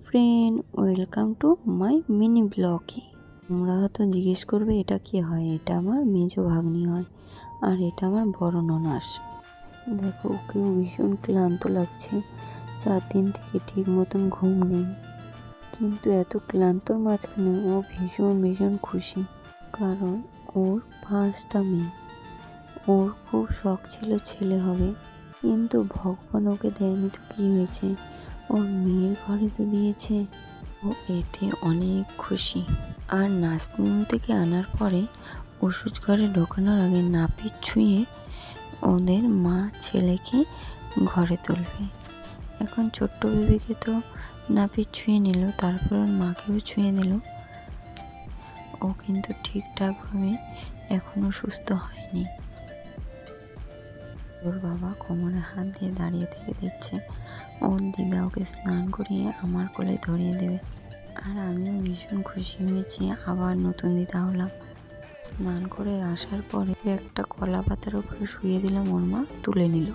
Friend welcome to my mini ব্লগে তোমরা হয়তো জিজ্ঞেস করবে, এটা কি হয়? এটা আমার মেজ ভাগ্নি হয় আর এটা আমার বড় ননাস। দেখো ওকেও ভীষণ ক্লান্ত লাগছে। চার দিন থেকে ঠিক মতন ঘুম নেই। কিন্তু এত ক্লান্তর মাঝখানে ও ভীষণ ভীষণ খুশি। কারণ ওর পাঁচটা মেয়ে। ওর খুব শখ ছিল ছেলে হবে। কিন্তু ভগবান ওকে দেয়নি তো কী হয়েছে? ওর মেয়ের ঘরে তো দিয়েছে। ও এতে অনেক খুশি। আর নার্সিং থেকে আনার পরে ওষুধ ঘরে ঢোকানোর আগে নাপিত ছুঁয়ে ওদের মা ছেলেকে ঘরে তুলবে। এখন ছোট্ট বেবিকে তো নাপিত ছুঁয়ে নিল, তারপর ওর মাকেও ছুঁয়ে নিল ও কিন্তু ঠিকঠাকভাবে এখনও সুস্থ হয়নি। ওর বাবা কোমরে হাত দিয়ে দাঁড়িয়ে থেকে দেখছে। ওর দিদা ওকে স্নান করিয়ে আমার কোলে ধরিয়ে দেবে। আর আমিও ভীষণ খুশি হয়েছি, আবার নতুন দিদা হলাম। স্নান করে আসার পরে একটা কলা পাতার উপরে শুয়ে দিলাম ওর মা, তুলে নিল।